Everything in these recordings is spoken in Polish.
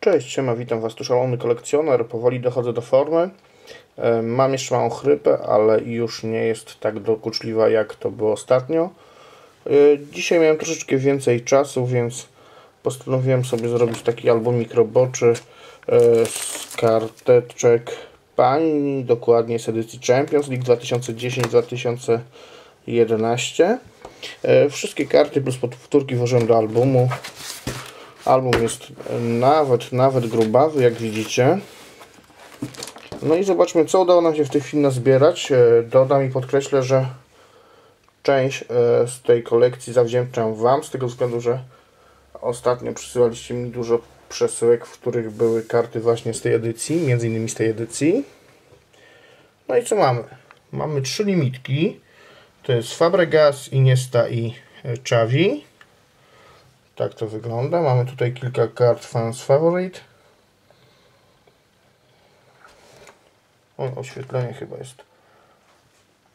Cześć, siema, witam Was tu szalony kolekcjoner, powoli dochodzę do formy. E, mam jeszcze małą chrypę, ale już nie jest tak dokuczliwa jak to było ostatnio. E, dzisiaj miałem troszeczkę więcej czasu, więc postanowiłem sobie zrobić taki albumik roboczy e, z karteczek pań, dokładnie z edycji Champions League 2010-2011. Wszystkie karty plus powtórki włożyłem do albumu. Album jest nawet, nawet grubawy, jak widzicie. No i zobaczmy, co udało nam się w tej chwili nazbierać. E, dodam i podkreślę, że część e, z tej kolekcji zawdzięczam Wam, z tego względu, że ostatnio przysyłaliście mi dużo przesyłek, w których były karty właśnie z tej edycji, między innymi z tej edycji. No i co mamy? Mamy trzy limitki. To jest Fabregas, Iniesta i Xavi. Tak to wygląda. Mamy tutaj kilka kart Fans Favorite. O, oświetlenie chyba jest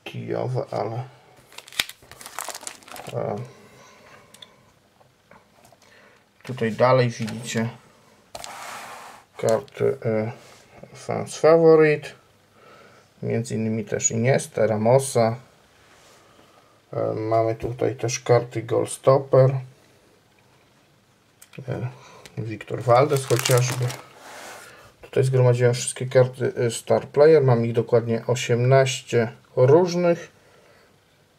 kijowe, ale e, tutaj dalej widzicie karty e, Fans Favorite. Między innymi też Iniesta, Ramosa. E, mamy tutaj też karty Goal Stopper. Wiktor Waldes chociażby. Tutaj zgromadziłem wszystkie karty y, Star Player. Mam ich dokładnie 18 różnych.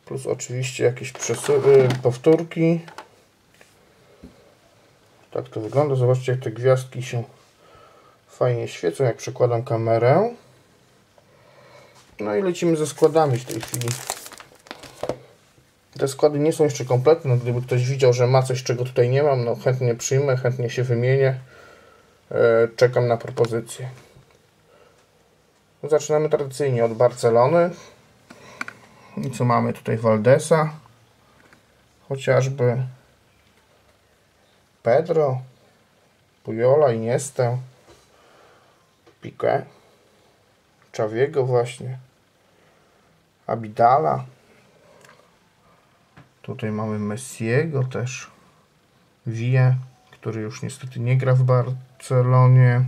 Plus oczywiście jakieś y, powtórki. Tak to wygląda. Zobaczcie jak te gwiazdki się fajnie świecą, jak przekładam kamerę. No i lecimy ze składami w tej chwili. Te składy nie są jeszcze kompletne. No, gdyby ktoś widział, że ma coś, czego tutaj nie mam, no chętnie przyjmę, chętnie się wymienię. E, czekam na propozycję. Zaczynamy tradycyjnie od Barcelony. I co mamy tutaj? Valdesa. Chociażby Pedro, Pujola, Iniesta, Piqué, Czawiego właśnie, Abidala. Tutaj mamy Messiego też. Wie, który już niestety nie gra w Barcelonie.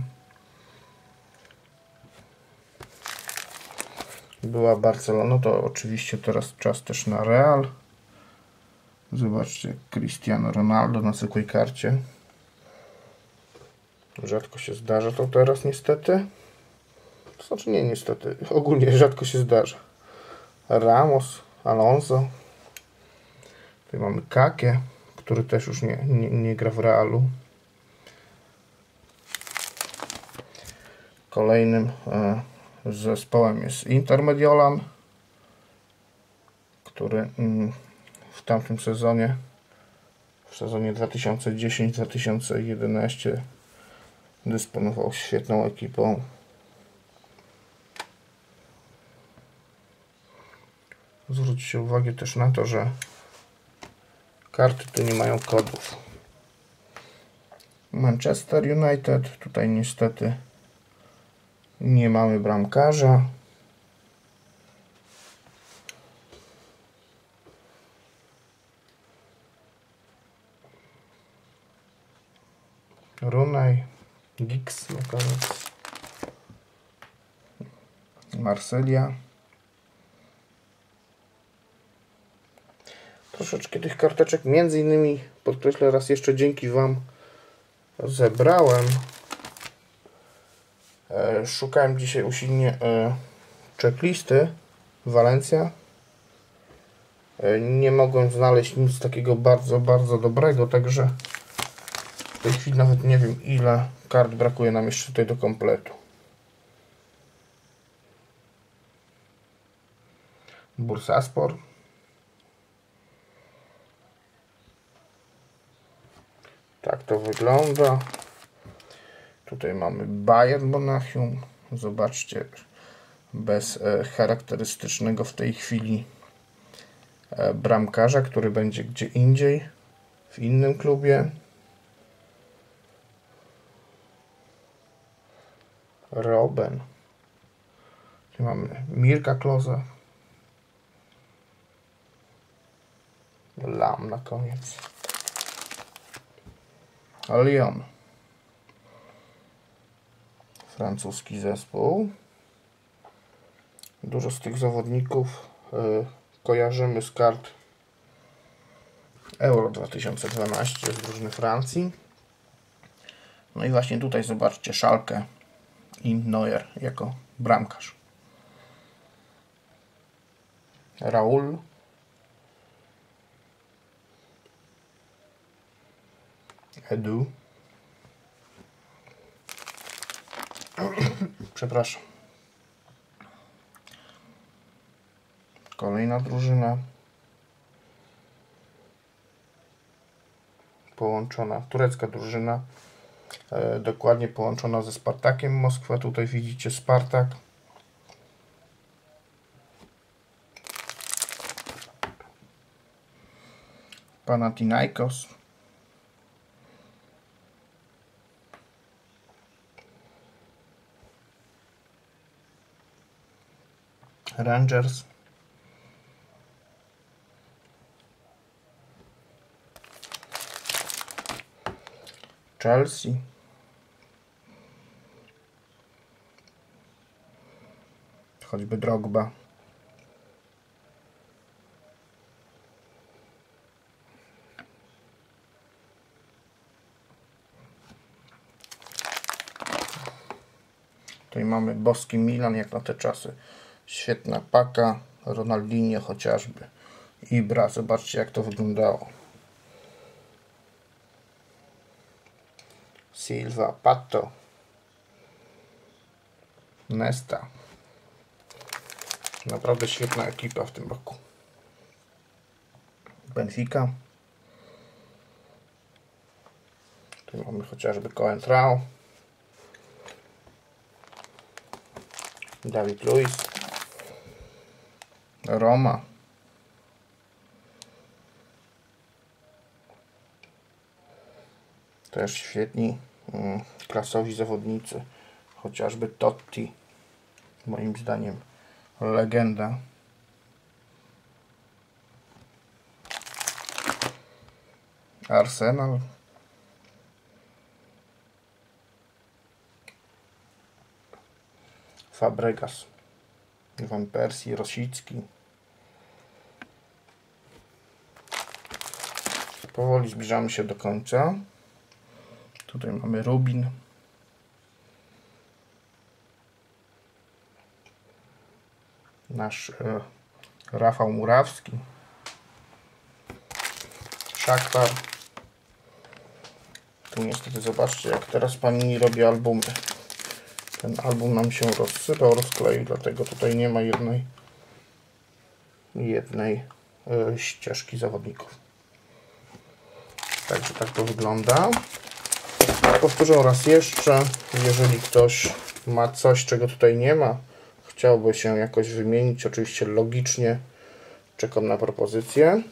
Była Barcelona, to oczywiście teraz czas też na Real. Zobaczcie, Cristiano Ronaldo na zwykłej karcie. Rzadko się zdarza to teraz niestety. To znaczy nie niestety, ogólnie rzadko się zdarza. Ramos, Alonso, Tutaj mamy Kakę, który też już nie, nie, nie gra w Realu. Kolejnym e, zespołem jest Intermediolan, który mm, w tamtym sezonie, w sezonie 2010-2011 dysponował świetną ekipą. Zwróćcie uwagę też na to, że Karty tu nie mają kodów. Manchester United. Tutaj niestety nie mamy bramkarza. Runaj. Marsylia. Troszeczkę tych karteczek, między innymi podkreślę raz jeszcze dzięki Wam zebrałem. E, szukałem dzisiaj usilnie e, checklisty Walencja. E, nie mogłem znaleźć nic takiego bardzo, bardzo dobrego, także w tej chwili nawet nie wiem ile kart brakuje nam jeszcze tutaj do kompletu. Bursaspor. Tak to wygląda. Tutaj mamy Bayern Monachium. Zobaczcie, bez e, charakterystycznego w tej chwili e, bramkarza, który będzie gdzie indziej, w innym klubie. Robben. Tu mamy Mirka Kloza. Lam na koniec. Lyon. Francuski zespół. Dużo z tych zawodników y, kojarzymy z kart Euro 2012 z drużyny Francji. No i właśnie tutaj zobaczcie Szalkę i Neuer jako bramkarz. Raul. Edu. Przepraszam. Kolejna drużyna. Połączona, turecka drużyna. E, dokładnie połączona ze Spartakiem Moskwa. Tutaj widzicie Spartak. Panathinaikos. Rangers. Chelsea. Choćby Drogba. Tutaj mamy boski Milan jak na te czasy. Świetna paka, Ronaldinho chociażby. Ibra, zobaczcie jak to wyglądało. Silva, Pato, Nesta. Naprawdę świetna ekipa w tym roku. Benfica. Tu mamy chociażby Coentrao. Dawid Luiz. Roma. Też świetni, mm, klasowi zawodnicy. Chociażby Totti. Moim zdaniem legenda. Arsenal. Fabregas. Van Persie, Rosicki. Powoli zbliżamy się do końca. Tutaj mamy Rubin. Nasz e, Rafał Murawski. Szaktar. Tu niestety zobaczcie, jak teraz pani robi albumy. Ten album nam się rozsypał, rozkleił, dlatego tutaj nie ma jednej jednej e, ścieżki zawodników. Także tak to wygląda. Powtórzę raz jeszcze, jeżeli ktoś ma coś, czego tutaj nie ma, chciałby się jakoś wymienić, oczywiście logicznie, czekam na propozycję.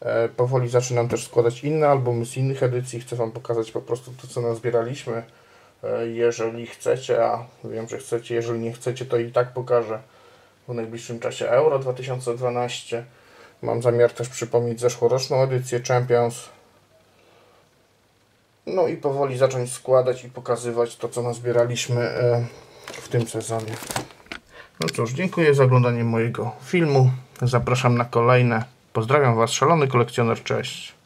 E, powoli zaczynam też składać inne albumy z innych edycji, chcę Wam pokazać po prostu to, co nazbieraliśmy. E, jeżeli chcecie, a wiem, że chcecie, jeżeli nie chcecie, to i tak pokażę w najbliższym czasie Euro 2012. Mam zamiar też przypomnieć zeszłoroczną edycję Champions. No i powoli zacząć składać i pokazywać to, co nazbieraliśmy e, w tym sezonie. No cóż, dziękuję za oglądanie mojego filmu. Zapraszam na kolejne. Pozdrawiam Was, szalony kolekcjoner. Cześć.